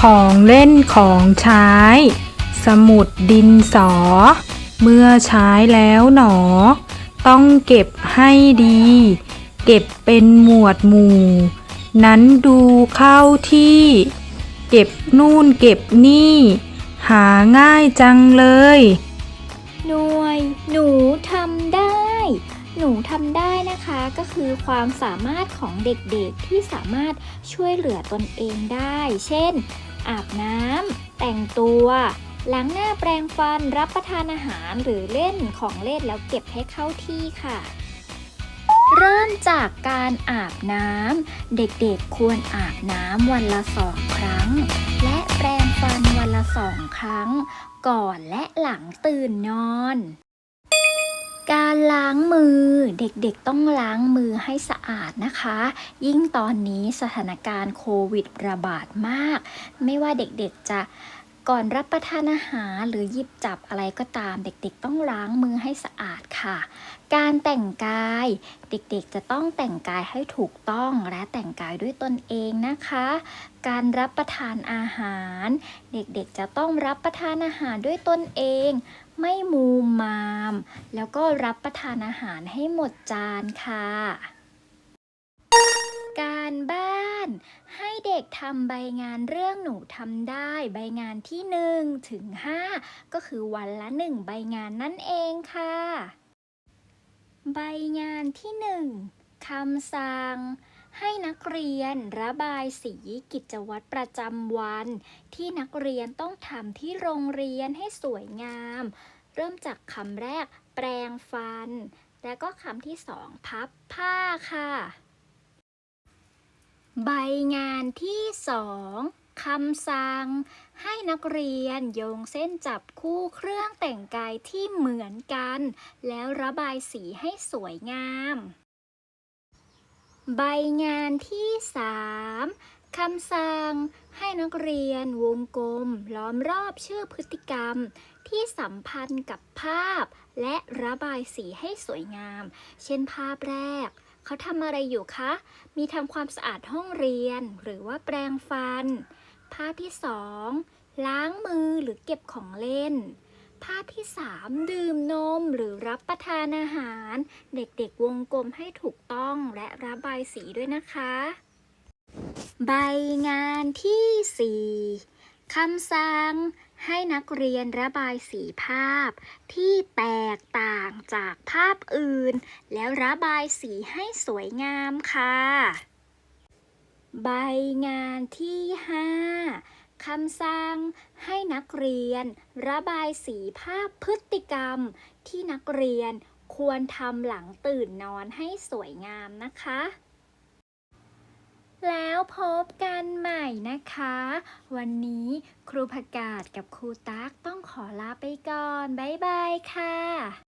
ของเล่นของใช้ สมุดดินสอ เมื่อใช้แล้วหนอ ต้องเก็บให้ดี เก็บเป็นหมวดหมู่ นั้นดูเข้าที่ เก็บนู่นเก็บนี่ หาง่ายจังเลย หน่วย หนูทำได้ หนูทำได้นะคะก็คือความสามารถของเด็กๆที่สามารถช่วยเหลือตนเองได้ เช่น อาบน้ำแต่งตัวล้างหน้าแปรงฟันรับประทานอาหารหรือเล่นของเล่นแล้วเก็บให้เข้าที่ค่ะ เริ่มจากการอาบน้ำเด็กๆควรอาบน้ำวันละสองครั้ง และแปรงฟันวันละสองครั้ง ก่อนและหลังตื่นนอน การล้างมือเด็กๆต้องล้างมือให้สะอาดนะคะ ยิ่งตอนนี้สถานการณ์โควิดระบาดมาก ไม่ว่าเด็กๆจะ ก่อนรับประทานอาหารหรือหยิบจับอะไรก็ตาม เด็กๆ ต้องล้างมือให้สะอาดค่ะ การแต่งกาย เด็กๆ จะต้องแต่งกายให้ถูกต้องและแต่งกายด้วยตนเองนะคะ การรับประทานอาหาร เด็กๆ จะต้องรับประทานอาหารด้วยตนเอง ไม่มูมาม แล้วก็รับประทานอาหารให้หมดจานค่ะ การบ้าน ให้เด็กทำใบงานเรื่องหนูทำได้ ใบงานที่1ถึง5ก็คือวันละ 1 ใบงานนั่นเองค่ะ ใบงานที่ 1คำสั่ง ให้นักเรียนระบายสีกิจวัตรประจำวัน ที่นักเรียนต้องทำที่โรงเรียนให้สวยงาม เริ่มจากคำแรกแปรงฟัน แล้วก็คำที่สองพับผ้าค่ะ ใบงานที่สองคำสั่งให้นักเรียนโยงเส้นจับคู่เครื่องแต่งกายที่เหมือนกัน แล้วระบายสีให้สวยงาม ใบงานที่สามคำสั่งให้นักเรียนวงกลม ล้อมรอบชื่อพฤติกรรม ที่สัมพันธ์กับภาพ และระบายสีให้สวยงาม เช่นภาพแรก เขาทำอะไรอยู่คะ มีทำความสะอาดห้องเรียน หรือว่าแปรงฟัน ภาพที่สองล้างมือหรือเก็บของเล่น ภาพที่สามดื่มนมหรือรับประทานอาหาร เด็กๆวงกลมให้ถูกต้องและระบายสีด้วยนะคะ ใบงานที่สี่คำสั่ง ให้นักเรียนระบายสีภาพที่แตกต่างจากภาพอื่น แล้วระบายสีให้สวยงามค่ะ ใบงานที่ห้าคำสั่งให้นักเรียน ระบายสีภาพพฤติกรรม ที่นักเรียนควรทำหลังตื่นนอนให้สวยงามนะคะ แล้วพบกันใหม่นะคะ วันนี้ครูผักกาดกับครูตั๊กต้องขอลาไปก่อน บ๊ายบายค่ะ